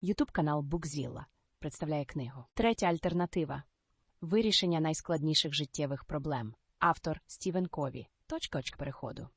Ютуб канал Букзілла представляє книгу. Третя альтернатива вирішення найскладніших життєвих проблем. Автор Стівен Кові. Точка очк переходу.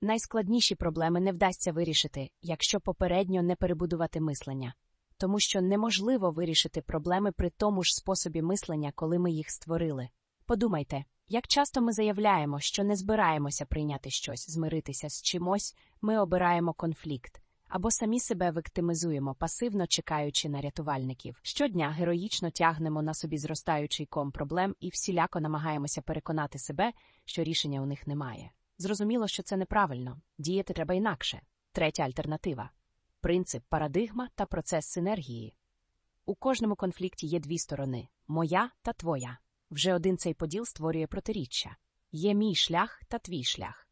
Найскладніші проблеми не вдасться вирішити, якщо попередньо не перебудувати мислення, тому що неможливо вирішити проблеми при тому ж способі мислення, коли ми їх створили. Подумайте, як часто ми заявляємо, що не збираємося прийняти щось, змиритися з чимось, ми обираємо конфлікт або самі себе виктимизуємо, пасивно чекаючи на рятувальників. Щодня героїчно тягнемо на собі зростаючий ком проблем і всіляко намагаємося переконати себе, що рішення у них немає. Зрозуміло, що це неправильно, діяти треба інакше. Третя альтернатива принцип, парадигма та процес синергії. У кожному конфлікті є дві сторони моя та твоя. Вже один цей поділ створює протиріччя є мій шлях та твій шлях.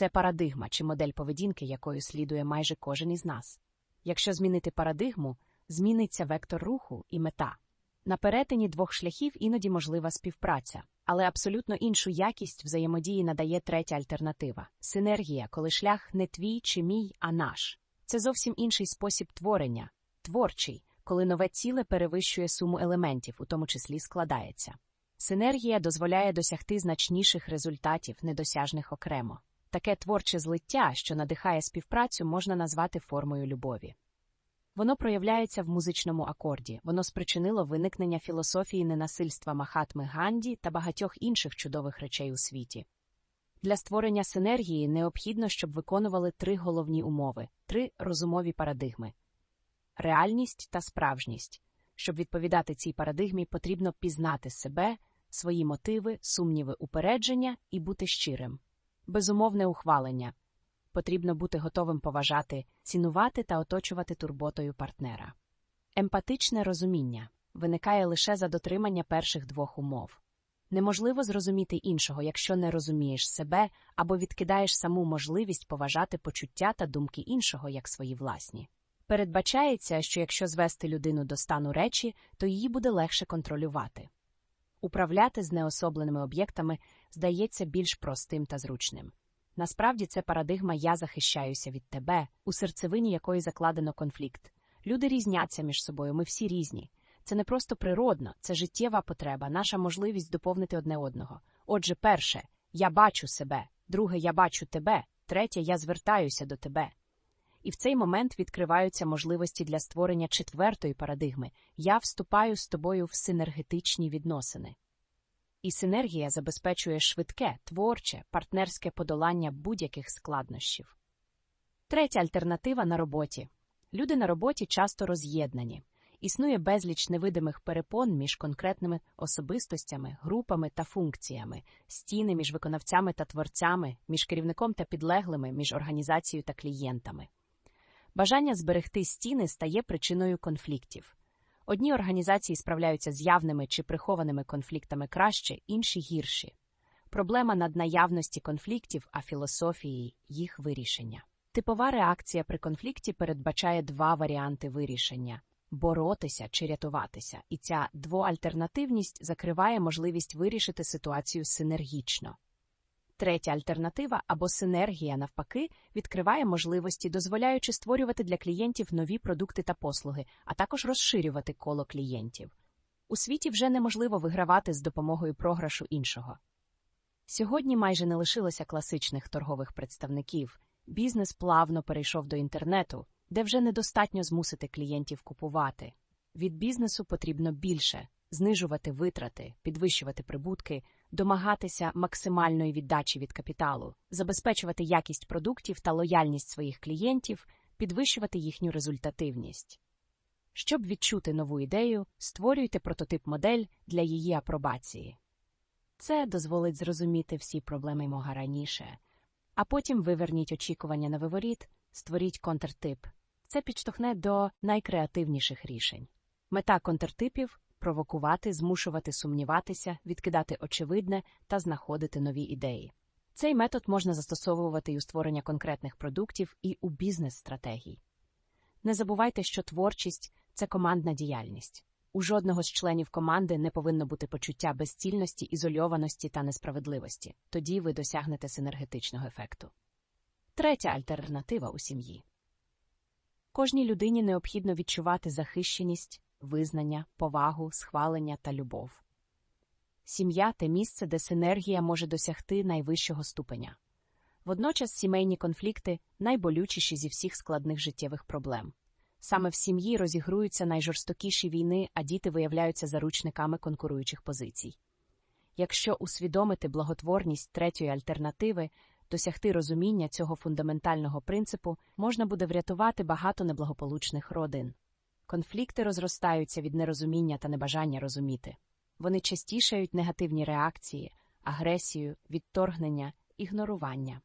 Це парадигма чи модель поведінки, якою слідує майже кожен із нас. Якщо змінити парадигму, зміниться вектор руху і мета. На перетині двох шляхів іноді можлива співпраця, але абсолютно іншу якість взаємодії надає третя альтернатива синергія, коли шлях не твій чи мій, а наш. Це зовсім інший спосіб творення, творчий, коли нове ціле перевищує суму елементів, у тому числі складається. Синергія дозволяє досягти значніших результатів, недосяжних окремо. Таке творче злиття, що надихає співпрацю, можна назвати формою любові. Воно проявляється в музичному акорді, воно спричинило виникнення філософії ненасильства Махатми Ганді та багатьох інших чудових речей у світі. Для створення синергії необхідно, щоб виконували три головні умови, три розумові парадигми реальність та справжність. Щоб відповідати цій парадигмі, потрібно пізнати себе, свої мотиви, сумніви, упередження і бути щирим безумовне ухвалення. Потрібно бути готовим поважати, цінувати та оточувати турботою партнера. Емпатичне розуміння виникає лише за дотримання перших двох умов. Неможливо зрозуміти іншого, якщо не розумієш себе або відкидаєш саму можливість поважати почуття та думки іншого як свої власні. Передбачається, що якщо звести людину до стану речі, то її буде легше контролювати. Управляти з неособленими об'єктами здається більш простим та зручним. Насправді це парадигма Я захищаюся від тебе, у серцевині якої закладено конфлікт. Люди різняться між собою, ми всі різні. Це не просто природно, це життєва потреба, наша можливість доповнити одне одного. Отже, перше, я бачу себе, друге, я бачу тебе, третє, я звертаюся до тебе. І в цей момент відкриваються можливості для створення четвертої парадигми я вступаю з тобою в синергетичні відносини. І синергія забезпечує швидке, творче, партнерське подолання будь-яких складнощів. Третя альтернатива на роботі. Люди на роботі часто роз'єднані. Існує безліч невидимих перепон між конкретними особистостями, групами та функціями, стіни між виконавцями та творцями, між керівником та підлеглими, між організацією та клієнтами. Бажання зберегти стіни стає причиною конфліктів. Одні організації справляються з явними чи прихованими конфліктами краще, інші гірші. Проблема над наявності конфліктів, а філософії їх вирішення. Типова реакція при конфлікті передбачає два варіанти вирішення боротися чи рятуватися, і ця двоальтернативність закриває можливість вирішити ситуацію синергічно. Третя альтернатива або синергія, навпаки, відкриває можливості, дозволяючи створювати для клієнтів нові продукти та послуги, а також розширювати коло клієнтів. У світі вже неможливо вигравати з допомогою програшу іншого. Сьогодні майже не лишилося класичних торгових представників. Бізнес плавно перейшов до інтернету, де вже недостатньо змусити клієнтів купувати. Від бізнесу потрібно більше знижувати витрати, підвищувати прибутки домагатися максимальної віддачі від капіталу, забезпечувати якість продуктів та лояльність своїх клієнтів, підвищувати їхню результативність. Щоб відчути нову ідею, створюйте прототип модель для її апробації. Це дозволить зрозуміти всі проблеми мога раніше, а потім виверніть очікування на виворіт, створіть контртип. Це підштовхне до найкреативніших рішень. Мета контртипів провокувати, змушувати сумніватися, відкидати очевидне та знаходити нові ідеї. Цей метод можна застосовувати і у створення конкретних продуктів, і у бізнес-стратегій. Не забувайте, що творчість це командна діяльність. У жодного з членів команди не повинно бути почуття безцільності, ізольованості та несправедливості. Тоді ви досягнете синергетичного ефекту. Третя альтернатива у сім'ї. Кожній людині необхідно відчувати захищеність, визнання, повагу, схвалення та любов. Сім'я те місце, де синергія може досягти найвищого ступеня. Водночас сімейні конфлікти найболючіші зі всіх складних життєвих проблем. Саме в сім'ї розігруються найжорстокіші війни, а діти виявляються заручниками конкуруючих позицій. Якщо усвідомити благотворність третьої альтернативи, досягти розуміння цього фундаментального принципу можна буде врятувати багато неблагополучних родин. Конфлікти розростаються від нерозуміння та небажання розуміти. Вони частішають негативні реакції, агресію, відторгнення, ігнорування.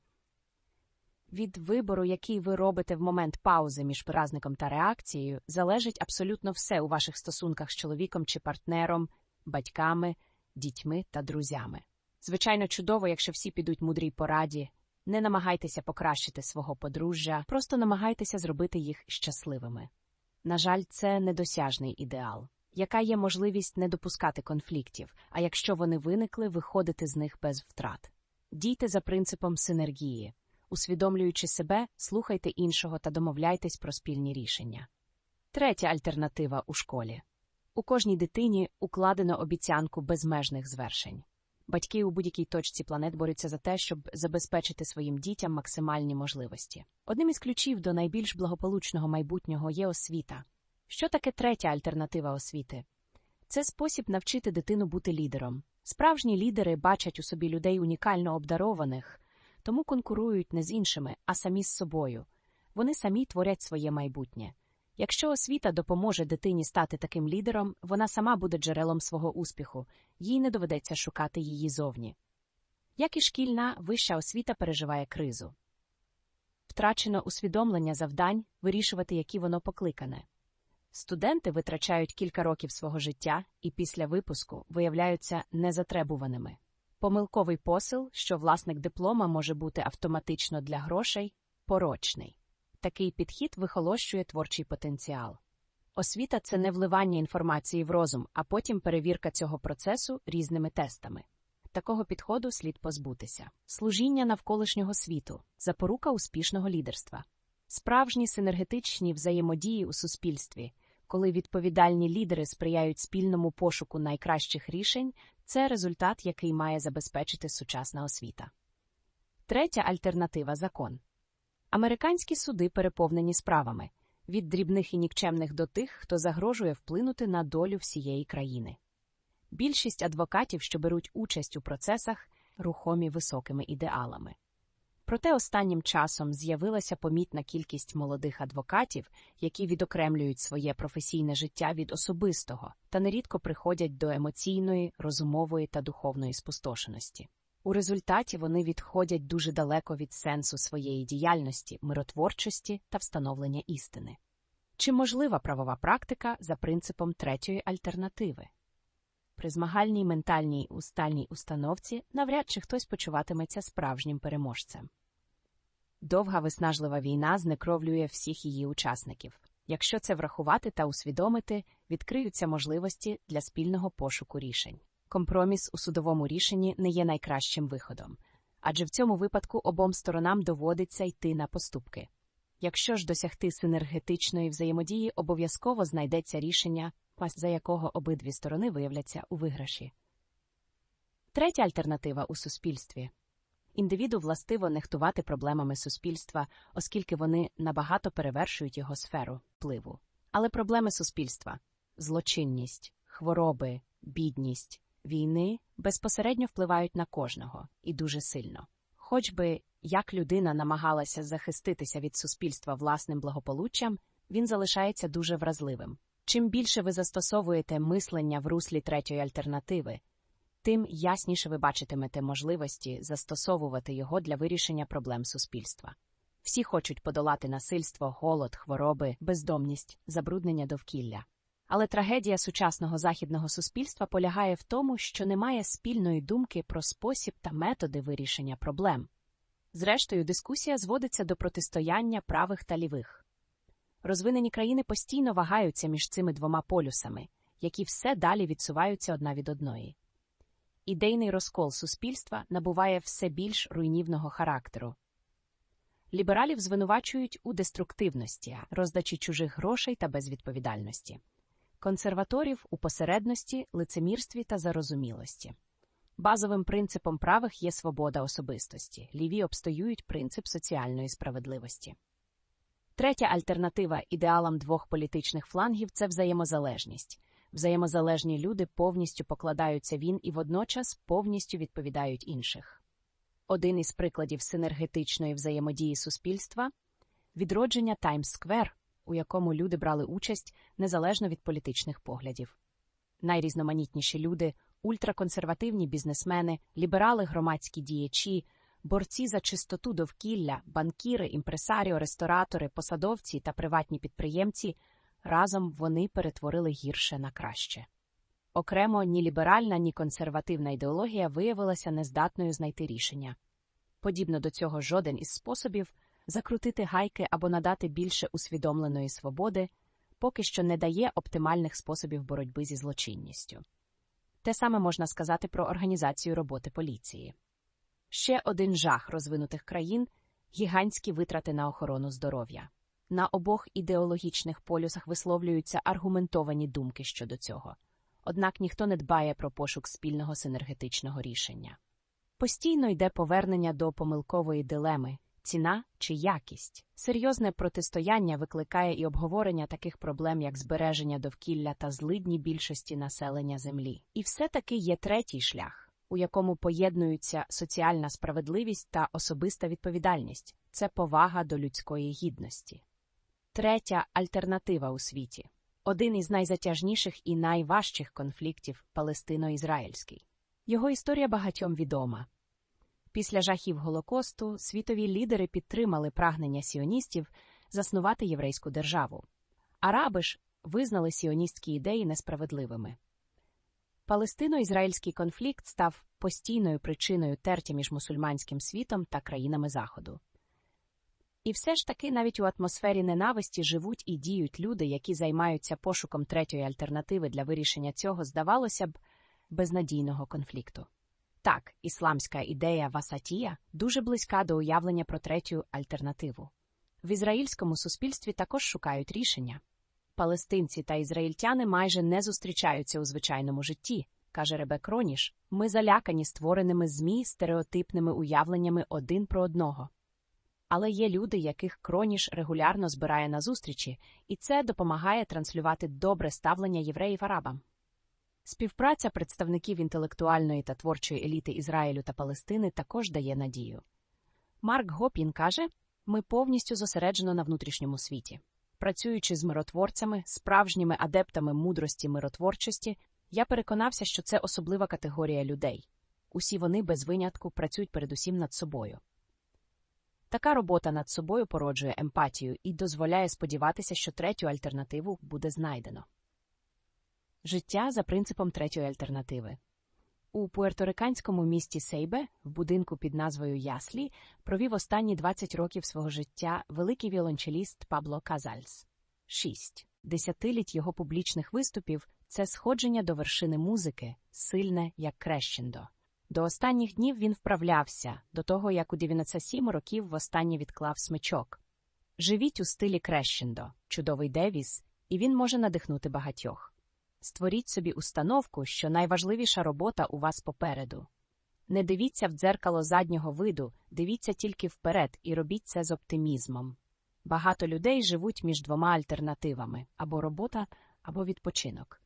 Від вибору, який ви робите в момент паузи між виразником та реакцією, залежить абсолютно все у ваших стосунках з чоловіком чи партнером, батьками, дітьми та друзями. Звичайно, чудово, якщо всі підуть мудрій пораді. Не намагайтеся покращити свого подружжя, просто намагайтеся зробити їх щасливими. На жаль, це недосяжний ідеал, яка є можливість не допускати конфліктів, а якщо вони виникли, виходити з них без втрат. Дійте за принципом синергії. Усвідомлюючи себе, слухайте іншого та домовляйтесь про спільні рішення. Третя альтернатива у школі у кожній дитині укладено обіцянку безмежних звершень. Батьки у будь-якій точці планет борються за те, щоб забезпечити своїм дітям максимальні можливості. Одним із ключів до найбільш благополучного майбутнього є освіта. Що таке третя альтернатива освіти? Це спосіб навчити дитину бути лідером. Справжні лідери бачать у собі людей унікально обдарованих, тому конкурують не з іншими, а самі з собою. Вони самі творять своє майбутнє. Якщо освіта допоможе дитині стати таким лідером, вона сама буде джерелом свого успіху, їй не доведеться шукати її зовні. Як і шкільна, вища освіта переживає кризу. Втрачено усвідомлення завдань, вирішувати, які воно покликане. Студенти витрачають кілька років свого життя і після випуску виявляються незатребуваними. Помилковий посил, що власник диплома може бути автоматично для грошей, порочний. Такий підхід вихолощує творчий потенціал. Освіта це не вливання інформації в розум, а потім перевірка цього процесу різними тестами. Такого підходу слід позбутися. Служіння навколишнього світу, запорука успішного лідерства, справжні синергетичні взаємодії у суспільстві, коли відповідальні лідери сприяють спільному пошуку найкращих рішень, це результат, який має забезпечити сучасна освіта. Третя альтернатива закон. Американські суди переповнені справами від дрібних і нікчемних до тих, хто загрожує вплинути на долю всієї країни. Більшість адвокатів, що беруть участь у процесах, рухомі високими ідеалами. Проте останнім часом з'явилася помітна кількість молодих адвокатів, які відокремлюють своє професійне життя від особистого та нерідко приходять до емоційної, розумової та духовної спустошеності. У результаті вони відходять дуже далеко від сенсу своєї діяльності, миротворчості та встановлення істини. Чи можлива правова практика за принципом третьої альтернативи? При змагальній ментальній устальній установці навряд чи хтось почуватиметься справжнім переможцем. Довга виснажлива війна знекровлює всіх її учасників. Якщо це врахувати та усвідомити, відкриються можливості для спільного пошуку рішень. Компроміс у судовому рішенні не є найкращим виходом, адже в цьому випадку обом сторонам доводиться йти на поступки. Якщо ж досягти синергетичної взаємодії, обов'язково знайдеться рішення, за якого обидві сторони виявляться у виграші. Третя альтернатива у суспільстві індивіду властиво нехтувати проблемами суспільства, оскільки вони набагато перевершують його сферу впливу. Але проблеми суспільства злочинність, хвороби, бідність, війни безпосередньо впливають на кожного і дуже сильно. Хоч би як людина намагалася захиститися від суспільства власним благополуччям, він залишається дуже вразливим. Чим більше ви застосовуєте мислення в руслі третьої альтернативи, тим ясніше ви бачитимете можливості застосовувати його для вирішення проблем суспільства. Всі хочуть подолати насильство, голод, хвороби, бездомність, забруднення довкілля. Але трагедія сучасного західного суспільства полягає в тому, що немає спільної думки про спосіб та методи вирішення проблем. Зрештою, дискусія зводиться до протистояння правих та лівих. Розвинені країни постійно вагаються між цими двома полюсами, які все далі відсуваються одна від одної. Ідейний розкол суспільства набуває все більш руйнівного характеру. Лібералів звинувачують у деструктивності, роздачі чужих грошей та безвідповідальності, консерваторів у посередності, лицемірстві та зарозумілості. Базовим принципом правих є свобода особистості, ліві обстоюють принцип соціальної справедливості. Третя альтернатива ідеалам двох політичних флангів це взаємозалежність. Взаємозалежні люди повністю покладаються він і водночас повністю відповідають інших. Один із прикладів синергетичної взаємодії суспільства відродження Таймс-сквер, у якому люди брали участь незалежно від політичних поглядів. Найрізноманітніші люди, ультраконсервативні бізнесмени, ліберали, громадські діячі, борці за чистоту довкілля, банкіри, імпресаріо, ресторатори, посадовці та приватні підприємці разом вони перетворили гірше на краще. Окремо ні ліберальна, ні консервативна ідеологія виявилася нездатною знайти рішення. Подібно до цього, жоден із способів закрутити гайки або надати більше усвідомленої свободи поки що не дає оптимальних способів боротьби зі злочинністю. Те саме можна сказати про організацію роботи поліції. Ще один жах розвинутих країн гігантські витрати на охорону здоров'я. На обох ідеологічних полюсах висловлюються аргументовані думки щодо цього, однак ніхто не дбає про пошук спільного синергетичного рішення. Постійно йде повернення до помилкової дилеми ціна чи якість. Серйозне протистояння викликає і обговорення таких проблем, як збереження довкілля та злидні більшості населення Землі. І все таки є третій шлях, у якому поєднуються соціальна справедливість та особиста відповідальність це повага до людської гідності. Третя альтернатива у світі один із найзатяжніших і найважчих конфліктів палестино-ізраїльський. Його історія багатьом відома. Після жахів Голокосту світові лідери підтримали прагнення сіоністів заснувати єврейську державу. Араби ж визнали сіоністські ідеї несправедливими. Палестино-ізраїльський конфлікт став постійною причиною тертя між мусульманським світом та країнами Заходу. І все ж таки навіть у атмосфері ненависті живуть і діють люди, які займаються пошуком третьої альтернативи для вирішення цього, здавалося б, безнадійного конфлікту. Так, ісламська ідея Васатія дуже близька до уявлення про третю альтернативу. В ізраїльському суспільстві також шукають рішення. Палестинці та ізраїльтяни майже не зустрічаються у звичайному житті, каже Ребек Роніш. Ми залякані створеними ЗМІ стереотипними уявленнями один про одного. Але є люди, яких Кроніш регулярно збирає на зустрічі, і це допомагає транслювати добре ставлення євреїв арабам. Співпраця представників інтелектуальної та творчої еліти Ізраїлю та Палестини також дає надію. Марк Гопін каже: ми повністю зосереджено на внутрішньому світі. Працюючи з миротворцями, справжніми адептами мудрості миротворчості, я переконався, що це особлива категорія людей. Усі вони без винятку працюють передусім над собою. Така робота над собою породжує емпатію і дозволяє сподіватися, що третю альтернативу буде знайдено. Життя за принципом третьої альтернативи. У пуерториканському місті Сейбе, в будинку під назвою Яслі, провів останні 20 років свого життя великий віолончеліст Пабло Казальс. Шість десятиліть його публічних виступів це сходження до вершини музики, сильне як крещендо. До останніх днів він вправлявся, до того як у 97 років востаннє відклав смичок. Живіть у стилі крещендо, чудовий девіз, і він може надихнути багатьох. Створіть собі установку, що найважливіша робота у вас попереду. Не дивіться в дзеркало заднього виду, дивіться тільки вперед і робіть це з оптимізмом. Багато людей живуть між двома альтернативами або робота, або відпочинок.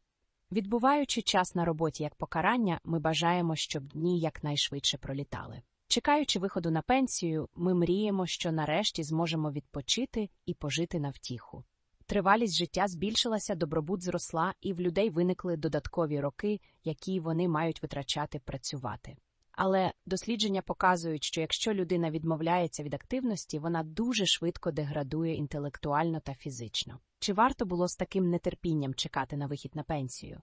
Відбуваючи час на роботі як покарання, ми бажаємо, щоб дні якнайшвидше пролітали. Чекаючи виходу на пенсію, ми мріємо, що нарешті зможемо відпочити і пожити на втіху. Тривалість життя збільшилася, добробут зросла, і в людей виникли додаткові роки, які вони мають витрачати працювати. Але дослідження показують, що якщо людина відмовляється від активності, вона дуже швидко деградує інтелектуально та фізично. Чи варто було з таким нетерпінням чекати на вихід на пенсію?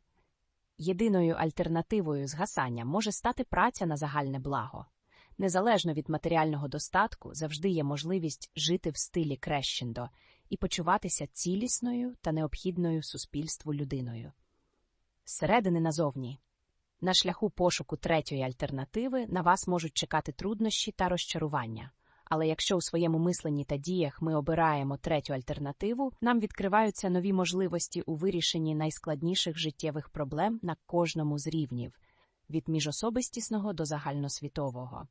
Єдиною альтернативою згасання може стати праця на загальне благо. Незалежно від матеріального достатку, завжди є можливість жити в стилі крещендо і почуватися цілісною та необхідною суспільству людиною. Зсередини назовні. На шляху пошуку третьої альтернативи на вас можуть чекати труднощі та розчарування, Але якщо у своєму мисленні та діях ми обираємо третю альтернативу, нам відкриваються нові можливості у вирішенні найскладніших життєвих проблем на кожному з рівнів від міжособистісного до загальносвітового.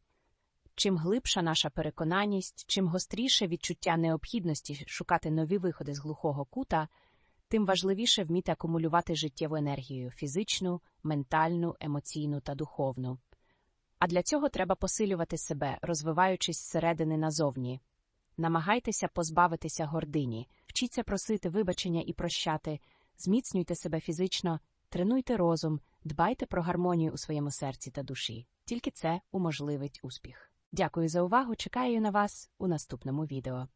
Чим глибша наша переконаність, чим гостріше відчуття необхідності шукати нові виходи з глухого кута, тим важливіше вміти акумулювати життєву енергію фізичну, ментальну, емоційну та духовну. А для цього треба посилювати себе, розвиваючись зсередини назовні. Намагайтеся позбавитися гордині, вчіться просити вибачення і прощати, зміцнюйте себе фізично, тренуйте розум, дбайте про гармонію у своєму серці та душі. Тільки це уможливить успіх. Дякую за увагу. Чекаю на вас у наступному відео.